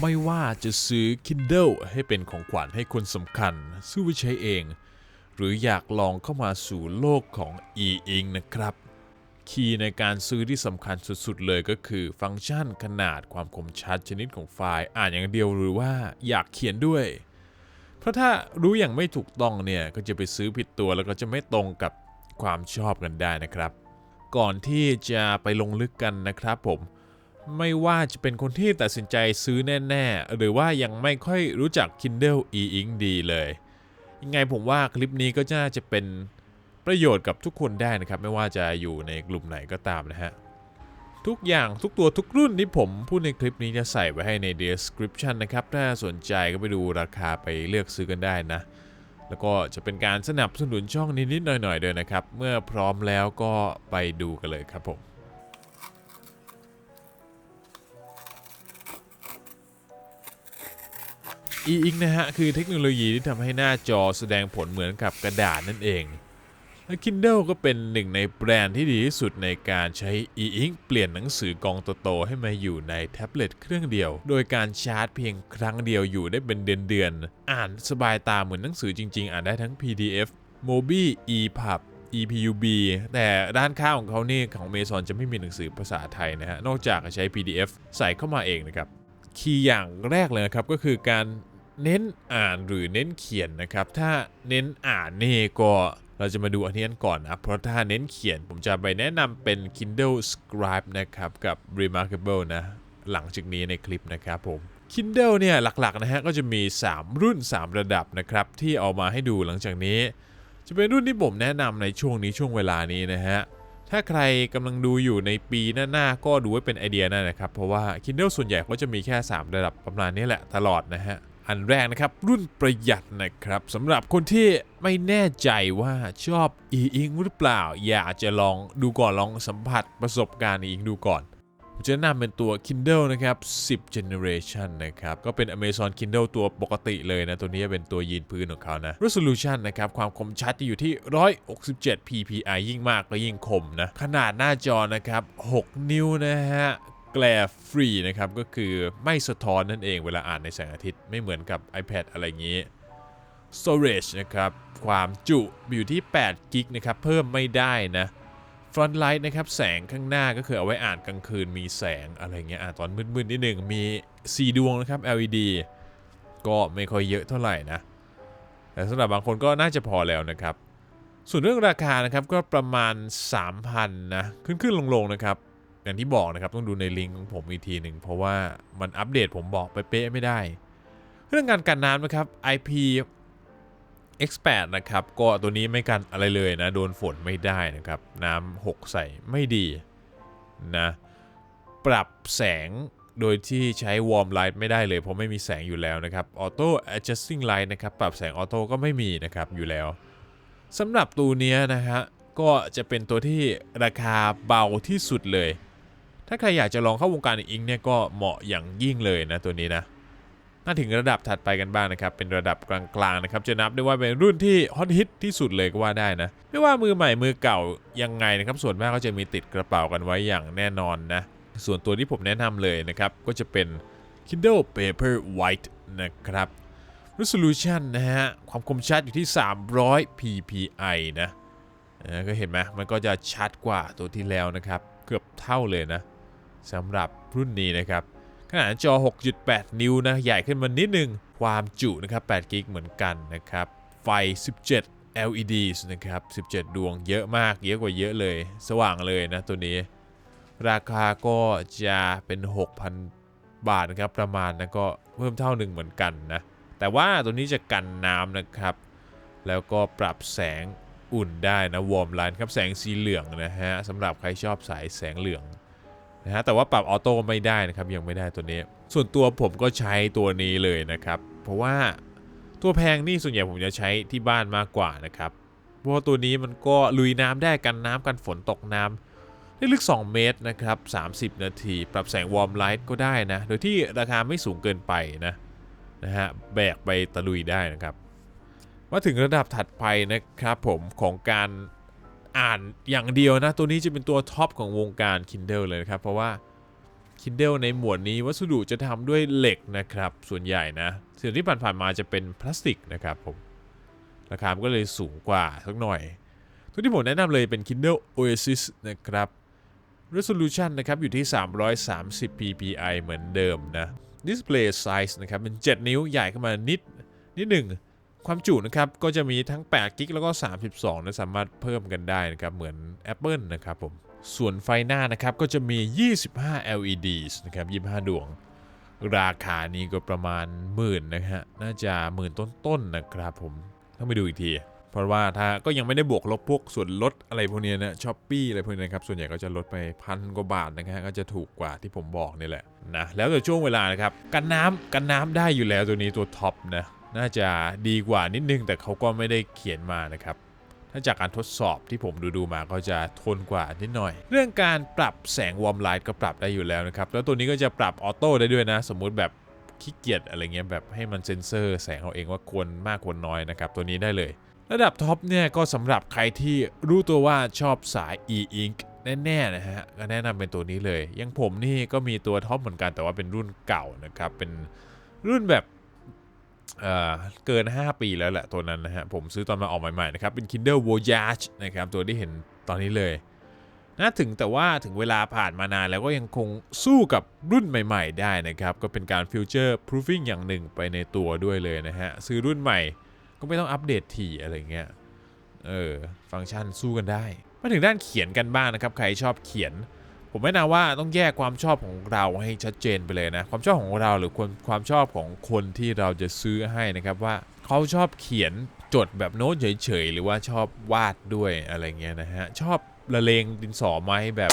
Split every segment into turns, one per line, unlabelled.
ไม่ว่าจะซื้อ Kindle ให้เป็นของขวัญให้คนสำคัญ ซื้อไว้ใช้เอง หรืออยากลองเข้ามาสู่โลกของ e-ink นะครับ คีย์ในการซื้อที่สำคัญสุดๆ เลยก็คือ ฟังก์ชันขนาดความคมชัดชนิดของไฟล์อ่านอย่างเดียวหรือว่าอยากเขียนด้วย เพราะถ้ารู้อย่างไม่ถูกต้องเนี่ยก็จะไปซื้อผิดตัวแล้วก็จะไม่ตรงกับความชอบกันได้นะครับ ก่อนที่จะไปลงลึกกันนะครับผม ไม่ว่าจะเป็นคนที่ตัดสินใจซื้อแน่ ๆ หรือว่ายังไม่ค่อยรู้จัก Kindle e-ink ดีเลย ยังไงผมว่าคลิปนี้ก็น่าจะเป็นประโยชน์กับทุกคนได้นะครับ ไม่ว่าจะอยู่ในกลุ่มไหนก็ตามนะฮะ ทุกอย่างทุกตัวทุกรุ่นที่ผมพูดในคลิปนี้จะใส่ไว้ให้ใน description นะครับ ถ้าสนใจก็ไปดูราคาไปเลือกซื้อกันได้นะ แล้วก็จะเป็นการสนับสนุนช่องนิดๆหน่อยๆด้วยนะครับ เมื่อพร้อมแล้วก็ไปดูกันเลยครับผม e-ink นะฮะ คือเทคโนโลยีที่ทำให้หน้าจอแสดงผลเหมือนกับกระดาษนั่นเอง และ Kindle ก็เป็นหนึ่งในแบรนด์ที่ดีที่สุดในการใช้ e-ink เปลี่ยนหนังสือกองโตๆให้มาอยู่ในแท็บเล็ตเครื่องเดียว โดยการชาร์จเพียงครั้งเดียวอยู่ได้เป็นเดือนๆ อ่านสบายตาเหมือนหนังสือจริง ๆ อ่านได้ทั้ง PDF Mobi EPUB EPUB แต่ด้านข้างของเขานี่ของ Amazon จะไม่มีหนังสือภาษาไทยนะฮะ นอกจากใช้ PDF ใส่เข้ามาเองนะครับ คีย์อย่างแรกเลยนะครับก็คือการ เน้นอ่านหรือเน้นเขียนนะครับ ถ้าเน้นอ่านนี่ก็เราจะมาดูอันนี้กันก่อนนะ เพราะถ้าเน้นเขียนผมจะไปแนะนำเป็น Kindle Scribe นะครับ กับ Remarkable นะ หลังจากนี้ในคลิปนะครับผม Kindle เนี่ยหลักๆนะฮะก็จะมี 3 รุ่น 3 ระดับนะครับ ที่เอามาให้ดูหลังจากนี้ จะเป็นรุ่นที่ผมแนะนำในช่วงนี้ช่วงเวลานี้นะฮะถ้าใครกำลังดูอยู่ในปีหน้าๆก็ดูไว้เป็นไอเดียนะนะครับ เพราะว่า Kindle ส่วนใหญ่เขาจะมีแค่ 3 ระดับประมาณนี้แหละตลอดนะฮะ อันแรกนะครับ รุ่นประหยัดนะครับสำหรับคนที่ไม่แน่ใจว่าชอบ e-ink หรือเปล่า อยากจะลองดูก่อนลองสัมผัสประสบการณ์ e-ink ดูก่อนผมจะแนะนำเป็นตัว Kindle นะครับ 10 generation นะครับ ก็เป็น Amazon Kindle ตัวปกติเลยนะ ตัวนี้เป็นตัวยีนพื้นของเขานะ resolution นะครับ ความคมชัดจะอยู่ที่ 167 ppi ยิ่งมากก็ยิ่งคมนะ ขนาดหน้าจอนะครับ 6 นิ้วนะฮะ แกลฟรีนะครับ ก็คือไม่สะท้อนนั่นเองเวลาอ่านในแสงอาทิตย์ไม่เหมือนกับ iPad อะไรอย่างนี้ storage นะครับ ความจุอยู่ที่ 8 กิกนะครับ เพิ่มไม่ได้นะ front light นะครับ แสงข้างหน้าก็คือเอาไว้อ่านกลางคืนมีแสงอะไรเงี้ยอ่านตอนมืดๆนิดหนึ่งมี 4 ดวงนะครับ LED ก็ไม่ค่อยเยอะเท่าไหร่นะ แต่สำหรับบางคนก็น่าจะพอแล้วนะครับ ส่วนเรื่องราคานะครับก็ประมาณ 3,000นะขึ้นขึ้นลงๆนะครับ อย่างที่บอกนะครับต้องดูในลิงก์ของผมอีกทีหนึ่งเพราะว่ามันอัปเดตผมบอกไปเป๊ะไม่ได้ เรื่องการกันน้ำนะครับ IP X8 นะครับก็ตัวนี้ไม่กันอะไรเลยนะ โดนฝนไม่ได้นะครับ น้ำหกใส่ไม่ดีนะปรับแสงโดยที่ใช้ warm light ไม่ได้เลย เพราะไม่มีแสงอยู่แล้วนะครับ auto adjusting light นะครับ ปรับแสงออโต้ก็ไม่มีนะครับอยู่แล้วสำหรับตัวนี้นะฮะก็จะเป็นตัวที่ราคาเบาที่สุดเลย ถ้าใครอยากจะลองเข้าวงการอิงเนี่ยก็เหมาะอย่างยิ่งเลยนะตัวนี้นะมาถึงระดับถัดไปกันบ้างนะครับ เป็นระดับกลางๆนะครับ จะนับได้ว่าเป็นรุ่นที่ฮอตฮิตที่สุดเลยก็ว่าได้นะ ไม่ว่ามือใหม่มือเก่ายังไงนะครับ ส่วนมากก็จะมีติดกระเป๋ากันไว้อย่างแน่นอนนะ ส่วนตัวที่ผมแนะนำเลยนะครับ ก็จะเป็น Kindle Paperwhite นะครับ Resolution นะฮะ ความคมชัดอยู่ที่ 300 ppi นะก็เห็นไหมมันก็จะชัดกว่าตัวที่แล้วนะครับ เกือบเท่าเลยนะ สำหรับรุ่นนี้นะครับ ขนาดจอ 6.8 นิ้วนะ ใหญ่ขึ้นมานิดนึง ความจุนะครับ8กิกเหมือนกันนะครับ ไฟ 17 LEDs นะครับ 17 ดวงเยอะมาก เยอะกว่าเยอะเลย สว่างเลยนะตัวนี้ ราคาก็จะเป็น 6,000 บาทนะครับ ประมาณนะก็เพิ่มเท่าหนึ่งเหมือนกันนะ แต่ว่าตัวนี้จะกันน้ำนะครับ แล้วก็ปรับแสงอุ่นได้นะ วอร์มไลน์ครับ แสงสีเหลืองนะฮะสำหรับใครชอบสายแสงเหลือง นะฮะแต่ว่าปรับออโต้ไม่ได้นะครับยังไม่ได้ตัวนี้ ส่วนตัวผมก็ใช้ตัวนี้เลยนะครับ เพราะว่าตัวแพงนี่ส่วนใหญ่ผมจะใช้ที่บ้านมากกว่านะครับ เพราะตัวนี้มันก็ลุยน้ำได้กันน้ำกันฝนตกน้ำได้ลึก 2 เมตรนะครับ 30 นาที ปรับแสงวอร์มไลท์ก็ได้นะ โดยที่ราคาไม่สูงเกินไปนะนะฮะแบกไปตะลุยได้นะครับ มาถึงระดับถัดไปนะครับผมของการ อ่านอย่างเดียวนะ ตัวนี้จะเป็นตัวท็อปของวงการ Kindle เลยนะครับ เพราะว่า Kindle ในหมวดนี้วัสดุจะทำด้วยเหล็กนะครับ ส่วนใหญ่นะส่วนที่ผ่านๆมาจะเป็นพลาสติกนะครับผมราคาก็เลยสูงกว่าสักหน่อย ตัวที่ผมแนะนำเลยเป็น Kindle Oasis นะครับ Resolution นะครับอยู่ที่ 330 ppi เหมือนเดิมนะ Display Size นะครับเป็น 7 นิ้วใหญ่ขึ้นมานิดนิดหนึ่ง ความจุนะครับก็จะมีทั้ง8กิกแล้วก็ 32นะสามารถเพิ่มกันได้นะครับเหมือน Apple นะครับผมส่วนไฟหน้านะครับก็จะมี 25 LEDs นะครับ25 ดวง ราคานี้ก็ประมาณหมื่นนะฮะน่าจะหมื่นต้นๆนะครับผมต้องไปดูอีกที เพราะว่าถ้าก็ยังไม่ได้บวกลบพวกส่วนลดอะไรพวกเนี้ยนะช้อปปี้อะไรพวกนี้นะครับส่วนใหญ่ก็จะลดไปพันกว่าบาทนะฮะก็จะถูกกว่าที่ผมบอกนี่แหละนะแล้วแต่ช่วงเวลานะครับกันน้ำกันน้ำได้อยู่แล้วตัวนี้ตัวท็อปนะ น่าจะดีกว่านิดนึง แต่เขาก็ไม่ได้เขียนมานะครับถ้าจากการทดสอบที่ผมดูดูๆมาก็จะทนกว่านิดหน่อย เรื่องการปรับแสงวอร์มไลท์ก็ปรับได้อยู่แล้วนะครับ แล้วตัวนี้ก็จะปรับออโต้ได้ด้วยนะ สมมุติแบบขี้เกียจอะไรเงี้ยแบบให้มันเซ็นเซอร์แสงเอาเองว่าควรมากควรน้อยนะครับ ตัวนี้ได้เลย ระดับท็อปเนี่ยก็สำหรับใครที่รู้ตัวว่าชอบสาย e-ink แน่ๆนะฮะก็แนะนำเป็นตัวนี้เลยยังผมนี่ก็มีตัวท็อปเหมือนกันแต่ว่าเป็นรุ่นเก่านะครับเป็นรุ่นแบบ เกิน 5 ปีแล้วแหละตัวนั้นนะฮะ ผมซื้อตอนมาออกใหม่ๆนะครับ เป็น Kindle Voyage นะครับตัวที่เห็นตอนนี้เลยน่าถึงแต่ว่าถึงเวลาผ่านมานานแล้วก็ยังคงสู้กับรุ่นใหม่ ๆ ได้นะครับ ก็เป็นการ Future Proofing อย่างหนึ่งไปในตัวด้วยเลยนะฮะ ซื้อรุ่นใหม่ก็ไม่ต้องอัปเดตถี่อะไรเงี้ยเออฟังก์ชันสู้กันได้ มาถึงด้านเขียนกันบ้างนะครับ ใครชอบเขียน ผมแนะนำว่าต้องแยกความชอบของเราให้ชัดเจนไปเลยนะ ความชอบของเราหรือความความชอบของคนที่เราจะซื้อให้นะครับว่าเขาชอบเขียนจดแบบโน้ตเฉยๆ หรือว่าชอบวาดด้วยอะไรเงี้ยนะฮะ ชอบละเลงดินสอไหมแบบ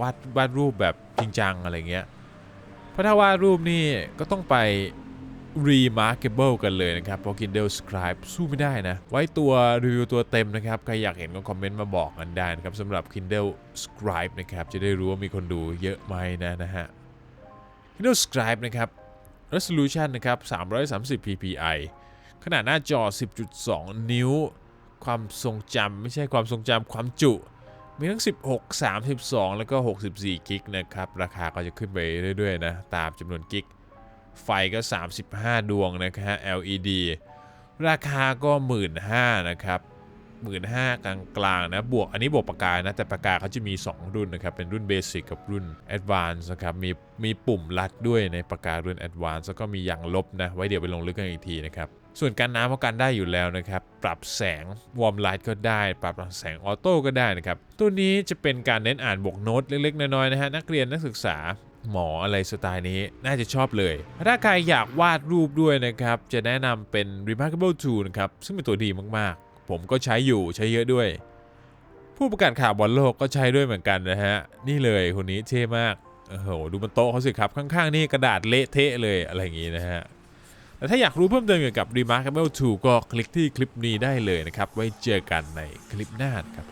วาดวาดรูปแบบจริงจังอะไรเงี้ยเพราะถ้าวาดรูปนี่ก็ต้องไป remarkable กันเลยนะครับ เพราะ Kindle Scribe สู้ไม่ได้นะ ไว้ตัวรีวิวตัวเต็มนะครับ ใครอยากเห็นก็คอมเมนต์มาบอกกันได้นะครับสำหรับ Kindle Scribe นะครับ จะได้รู้ว่ามีคนดูเยอะไหมนะนะฮะ Kindle Scribe นะครับ resolution นะครับ 330 ppi ขนาดหน้าจอ 10.2 นิ้ว ความทรงจำไม่ใช่ความทรงจำความจุ มีทั้ง 16 32 แล้วก็ 64 กิกนะครับ ราคาก็จะขึ้นไปเรื่อยๆนะ ตามจำนวนกิก ไฟก็ 35 ดวงนะฮะ LED ราคาก็ 15,000นะครับ15,000กลางกลางๆนะ บวกอันนี้บวกปากกานะ แต่ปากกาเขาจะมี 2 รุ่นนะครับ เป็นรุ่นเบสิกกับรุ่น Advance นะครับ มีมีปุ่มลัดด้วยในปากการุ่น Advance แล้วก็มียางลบนะ ไว้เดี๋ยวไปลงลึกกันอีกทีนะครับ ส่วนการน้ำก็กันได้อยู่แล้วนะครับ ปรับแสงวอร์มไลท์ก็ได้ ปรับแสงออโต้ก็ได้นะครับ ตัวนี้จะเป็นการเน้นอ่านบวกโน้ตเล็กๆ น้อยๆนะฮะนักเรียนนักศึกษา หมออะไรสไตล์นี้น่าจะชอบเลย ถ้าใครอยากวาดรูปด้วยนะครับ จะแนะนำเป็น Remarkable 2นะครับ ซึ่งเป็นตัวดีมากๆ ผมก็ใช้อยู่ใช้เยอะด้วย ผู้ประกาศข่าวบอลโลกก็ใช้ด้วยเหมือนกันนะฮะ นี่เลยคนนี้เท่มากโอ้โหดูบนโต๊ะเขาสิครับ ข้างๆ นี่กระดาษเละเทะเลยอะไรอย่างงี้นะฮะแต่ถ้าอยากรู้เพิ่มเติมเกี่ยวกับ Remarkable 2 ก็คลิกที่คลิปนี้ได้เลยนะครับ ไว้เจอกันในคลิปหน้าครับ